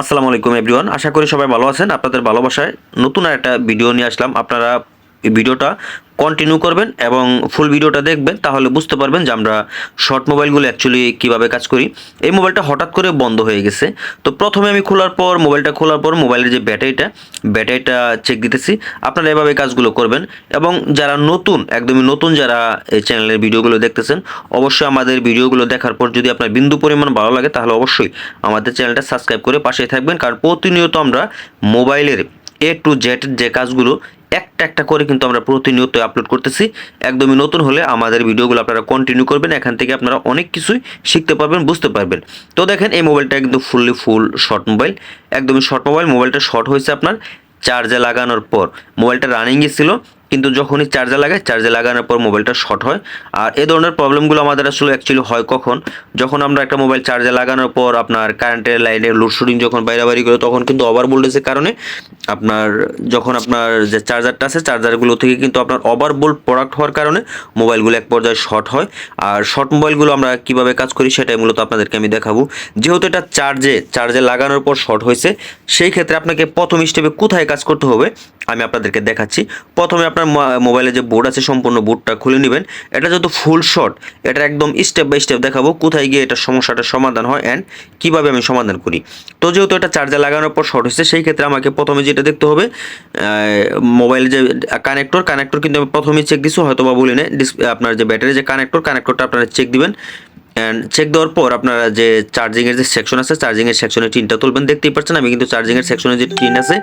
আসসালামু আলাইকুম এভরিওয়ান আশা করি সবাই ভালো আছেন। আপনাদের ভালোবাসায় নতুন আর একটা ভিডিও নিয়ে আসলাম। আপনারা এই ভিডিওটা কন্টিনিউ করবেন এবং ফুল ভিডিওটা দেখবেন, তাহলে বুঝতে পারবেন যে আমরা শর্ট মোবাইলগুলো অ্যাকচুয়ালি কীভাবে কাজ করি। এই মোবাইলটা হঠাৎ করে বন্ধ হয়ে গেছে। তো প্রথমে আমি খোলার পর মোবাইলটা খোলার পর মোবাইলের যে ব্যাটারিটা ব্যাটারিটা চেক দিতেছি। আপনারা এভাবে কাজগুলো করবেন এবং যারা নতুন, একদমই নতুন যারা এই চ্যানেলের ভিডিওগুলো দেখতেছেন, অবশ্যই আমাদের ভিডিওগুলো দেখার পর যদি আপনার বিন্দু পরিমাণ ভালো লাগে, তাহলে অবশ্যই আমাদের চ্যানেলটা সাবস্ক্রাইব করে পাশেই থাকবেন। কারণ প্রতিনিয়ত আমরা মোবাইলের এ টু জেড যে কাজগুলো একটা একটা করে কিন্তু আমরা প্রতিনিয়ত আপলোড করতেছি। একদমই নতুন হলে আমাদের ভিডিওগুলো আপনারা কন্টিনিউ করবেন, এখান থেকে আপনারা অনেক কিছুই শিখতে পারবেন, বুঝতে পারবেন। তো দেখেন, এই মোবাইলটা কিন্তু ফুললি ফুল শর্ট মোবাইল একদমই শর্ট মোবাইল মোবাইলটা শর্ট হয়েছে আপনার চার্জে লাগানোর পর। মোবাইলটা রানিংয়ে ছিল কিন্তু যখনই চার্জে লাগায় চার্জে লাগানোর পর মোবাইলটা শর্ট হয়। আর এ ধরনের প্রবলেমগুলো আমাদের আসলে অ্যাকচুয়ালি হয় কখন? যখন আমরা একটা মোবাইল চার্জে লাগানোর পর আপনার কারেন্টের লাইনে লোডশেডিং যখন বাইরাবাড়ি করে, তখন কিন্তু ওভার ভোল্টেজের কারণে আপনার যখন আপনার যে চার্জারটা আছে চার্জারগুলো থেকে কিন্তু আপনার ওভার ভোল্ট প্রোডাক্ট হওয়ার কারণে মোবাইলগুলো এক পর্যায়ে শর্ট হয়। আর শর্ট মোবাইলগুলো আমরা কীভাবে কাজ করি, সেটাই মূলত আপনাদেরকে আমি দেখাবো। যেহেতু এটা চার্জে চার্জে লাগানোর পর শর্ট হয়েছে, সেই ক্ষেত্রে আপনাকে প্রথম স্টেপে কোথায় কাজ করতে হবে, আমি আপনাদেরকে দেখাচ্ছি। প্রথমে আপনার মো- মোবাইলে যে বোর্ড আছে সম্পূর্ণ বোর্ডটা খুলে নেবেন। এটা যেহেতু ফুল শর্ট এটা একদম স্টেপ বাই স্টেপ দেখাবো কোথায় গিয়ে এটা সমস্যাটা সমাধান হয় অ্যান্ড কীভাবে আমি সমাধান করি। তো যেহেতু এটা চার্জার লাগানোর পর শর্ট হয়েছে, সেই ক্ষেত্রে আমাকে প্রথমে যেটা দেখতে হবে মোবাইলে যে কানেক্টর কানেক্টর কিন্তু আমি প্রথমেই চেক দিচ্ছি হয়তো বা বলি না আপনার যে ব্যাটারি যে কানেক্টর কানেক্টরটা আপনারা চেক দিবেন। অ্যান্ড চেক দেওয়ার পর আপনারা যে চার্জিংয়ের যে সেকশন আছে চার্জিংয়ের সেকশনে টিনটা তুলবেন। দেখতেই পাচ্ছেন, আমি কিন্তু চার্জিংয়ের সেকশনে যে টিন আছে,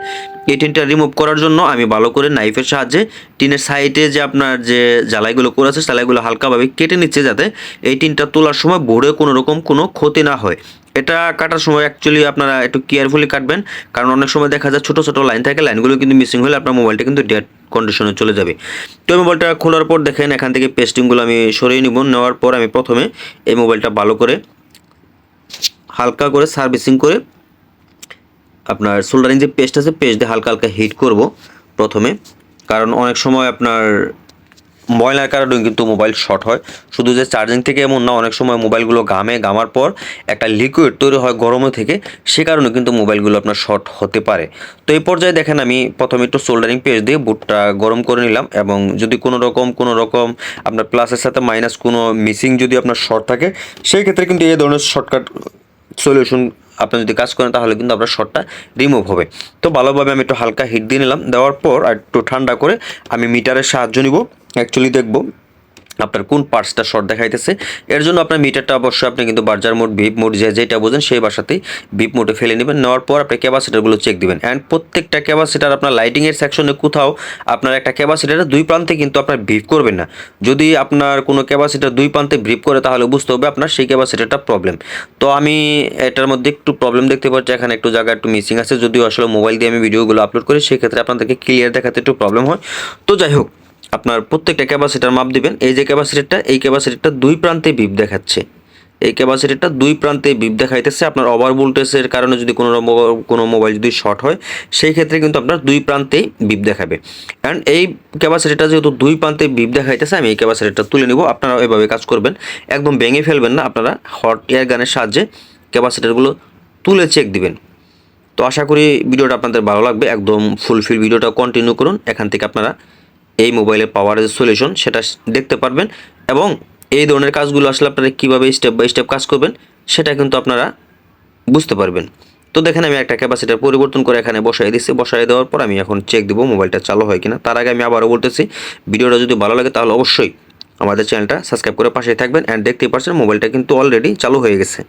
এই টিনটা রিমুভ করার জন্য আমি ভালো করে নাইফের সাহায্যে টিনের সাইডে যে আপনার যে জ্বালাইগুলো করে আছে জ্বালাইগুলো হালকাভাবে কেটে নিচ্ছে যাতে এই টিনটা তোলার সময় বোর্ডে কোনো রকম কোনো ক্ষতি না হয়। এটা কাটার সময় অ্যাকচুয়ালি আপনারা একটু কেয়ারফুলি কাটবেন, কারণ অনেক সময় দেখা যায় ছোটো ছোটো লাইন থাকে লাইনগুলো কিন্তু মিসিং হলে আপনার মোবাইলটা কিন্তু ডেড কন্ডিশনে চলে যাবে। তো এই মোবাইলটা খোলার পর দেখেন, এখান থেকে পেস্টিংগুলো আমি সরিয়ে নিব। নেওয়ার পর আমি প্রথমে এই মোবাইলটা ভালো করে হালকা করে সার্ভিসিং করে আপনার সোল্ডারিং যে পেস্ট আছে পেস্ট দিয়ে হালকা হালকা হিট করব প্রথমে। কারণ অনেক সময় আপনার ময়লার কারণে কিন্তু মোবাইল শর্ট হয়। শুধু যে চার্জিং থেকে এমন না, অনেক সময় মোবাইলগুলো ঘামে, ঘামার পর একটা লিকুইড তৈরি হয় গরমে থেকে, সে কারণে কিন্তু মোবাইলগুলো আপনার শর্ট হতে পারে। তো এই পর্যায়ে দেখেন আমি প্রথমে একটু সোল্ডারিং পেস্ট দিয়ে বুটটা গরম করে নিলাম এবং যদি কোনো রকম কোনো রকম আপনার প্লাসের সাথে মাইনাস কোনো মিসিং যদি আপনার শর্ট থাকে, সেই ক্ষেত্রে কিন্তু এই ধরনের শর্টকাট সলিউশন আপনি যদি কাজ করেন, তাহলে কিন্তু আপনার শর্টটা রিমুভ হবে। তো ভালোভাবে আমি একটু হালকা হিট দিয়ে নিলাম। দেওয়ার পর আর একটু ঠান্ডা করে আমি মিটারের সাহায্য নিব। অ্যাকচুয়ালি দেখব আপনার কোন পার্টসটা শর্ট দেখাইতেছে? এর জন্য আপনার মিটারটা অবশ্যই আপনি কিন্তু বার্জার মোড বিপ মোড যে যেটা বোঝেন সেই বাসাতেই বিপ মোডে ফেলে নেবেন। নেওয়ার পর আপনি ক্যাপাসিটারগুলো চেক দিবেন। অ্যান্ড প্রত্যেকটা ক্যাপাসিটার আপনার লাইটিংয়ের সেকশনে কোথাও আপনার একটা ক্যাপাসিটারের দুই প্রান্তে কিন্তু আপনার ব্রিপ করবেন না। যদি আপনার কোনো ক্যাপাসিটার দুই প্রান্তে ব্রিপ করে তাহলে বুঝতে হবে আপনার সেই ক্যাপাসিটারটা প্রবলেম তো আমি এটার মধ্যে একটু প্রবলেম দেখতে পাচ্ছি, এখানে একটু জায়গা একটু মিসিং আছে। যদিও আসলে মোবাইল দিয়ে আমি ভিডিওগুলো আপলোড করি, সেক্ষেত্রে আপনাদেরকে ক্লিয়ার দেখাতে একটু প্রবলেম হয়। তো যাই হোক আপনার প্রত্যেকটা ক্যাপাসিটার মাপ দিবেন। এই যে ক্যাপাসিটারটা, এই ক্যাপাসিটারটা দুই প্রান্তে বিপ দেখাচ্ছে। এই ক্যাপাসিটিটা দুই প্রান্তে বিপ দেখাইতেছে। আপনার ওভার ভোল্টেজের কারণে যদি কোনো কোনো মোবাইল যদি শর্ট হয়, সেই ক্ষেত্রে কিন্তু আপনার দুই প্রান্তেই বিপ দেখাবে। অ্যান্ড এই ক্যাপাসিটিটা যেহেতু দুই প্রান্তে বিপ দেখাইতেছে, আমি এই ক্যাপাসিটিটা তুলে নিব। আপনারা এভাবে কাজ করবেন। একদম ভেঙে ফেলবেন না। আপনারা হট এয়ার গানের সাহায্যে ক্যাপাসিটারগুলো তুলে চেক দিবেন। তো আশা করি ভিডিওটা আপনাদের ভালো লাগবে। একদম ফুলফিল ভিডিওটা কন্টিনিউ করুন। এখান থেকে আপনারা এই মোবাইলের পাওয়ারের যে সলিউশন সেটা দেখতে পারবেন এবং এই ধরনের কাজগুলো আসলে আপনারা কীভাবে স্টেপ বাই স্টেপ কাজ করবেন, সেটা কিন্তু আপনারা বুঝতে পারবেন। তো দেখেন আমি একটা ক্যাপাসিটার পরিবর্তন করে এখানে বসাই দিচ্ছি। বসাই দেওয়ার পর আমি এখন চেক দেবো মোবাইলটা চালু হয় কিনা। তার আগে আমি আবারও বলতেছি, ভিডিওটা যদি ভালো লাগে তাহলে অবশ্যই আমাদের চ্যানেলটা সাবস্ক্রাইব করে পাশেই থাকবেন। অ্যান্ড দেখতেই পারছেন মোবাইলটা কিন্তু অলরেডি চালু হয়ে গেছে।